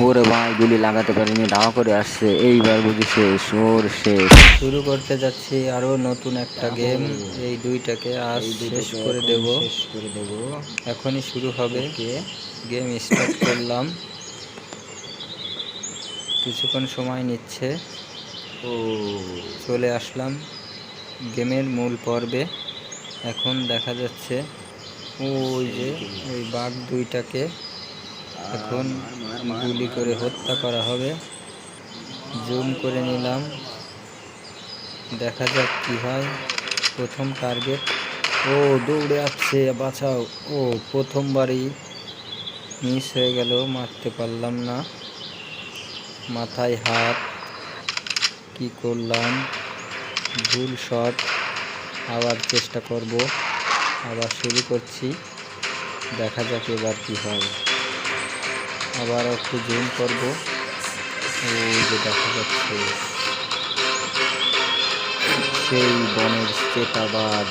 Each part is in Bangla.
ওরে ভাই গুলি লাগাতে পারিনি দাওয়া করে আসছে। এইবার বুঝি শেষ ওর শেষ শুরু করতে যাচ্ছি আরও নতুন একটা গেম। এই দুইটাকে আজ শেষ করে দেব। শেষ করে দেবো। এখনই শুরু হবে। গেম স্টার্ট করলাম। কিছুক্ষণ সময় নিচ্ছে। ও। চলে আসলাম গেমের মূল পর্বে। এখন দেখা যাচ্ছে ওই যে ওই বাঘ দুইটাকে এখন গুলি করে হত্যা করা হবে। জুম করে নিলাম। দেখা যাক কি হয়। প্রথম টার্গেট ও, দৌড়ে আসছে, বাঁচাও। ও, প্রথমবারই মিস হয়ে গেল, মারতে পারলাম না। মাথায় হাত, কি করলাম? ভুল শট আবার চেষ্টা করব। আবার শুরু করছি। দেখা যাক এবার কি হয়। আবার একটু জুম করব। ওই যে দেখা যাচ্ছে, সেই বনের চেতাবাদ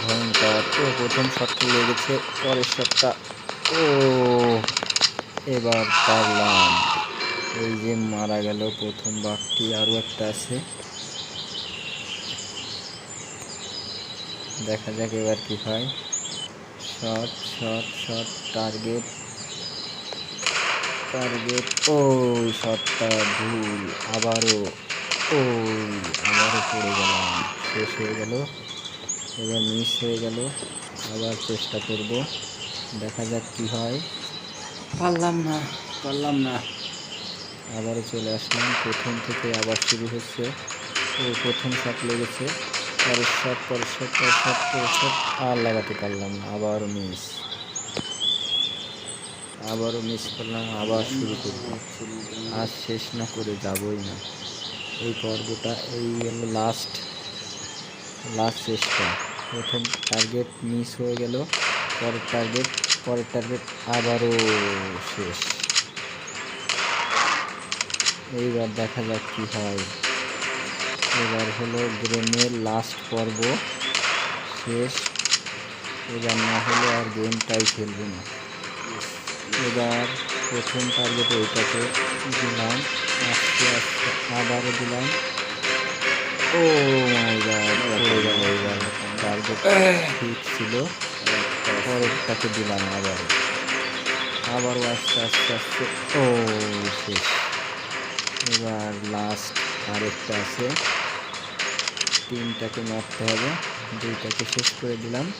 ভয়ঙ্কর ও, প্রথম শটটা লেগেছে, পরের শটটা ও, এবার পারলাম। এই যে মারা গেল প্রথম বাঘটি, আরও একটা আছে। দেখা যাক এবার কি হয়। Shot shot shot target target ওই শটটা ভুল। আবারও ওই আবারও পড়ে গেলাম। শেষ হয়ে গেল। এবার মিস হয়ে গেল। আবার চেষ্টা করব। দেখা যাক কি হয়। পারলাম না। পারলাম না। আবারও চলে আসলাম। প্রথম থেকে আবার শুরু হচ্ছে। ওই প্রথম শট লেগেছে। পরের শট পরের শট পরের শট পরের শট আর লাগাতে পারলাম না। আবারও মিস আবারও মিস করলাম, আবার শুরু করব। আর শেষ না করে যাবই না। এই পর্বটা, এই হলো লাস্ট লাস্ট চেষ্টা প্রথম টার্গেট মিস হয়ে গেল, পরের টার্গেট পরের টার্গেট আবারও শেষ। এইবার দেখা যাক কি হয়। এবার হলো গেমের লাস্ট পর্ব, শেষ। এবার না হলে আর গেমটাই খেলব না। এবার প্রথম টার্গেট ওইটাকে দিলাম। আস্তে আস্তে আবারও দিলাম। ও টার্গেট ছিল। পরেরটাকে দিলাম আবার। আবারও আস্তে আস্তে আস্তে। ও, শেষ। এবার লাস্ট আরেকটা আছে। তিনটাকে মারতে হবে। দুইটাকে শেষ করে দিলাম।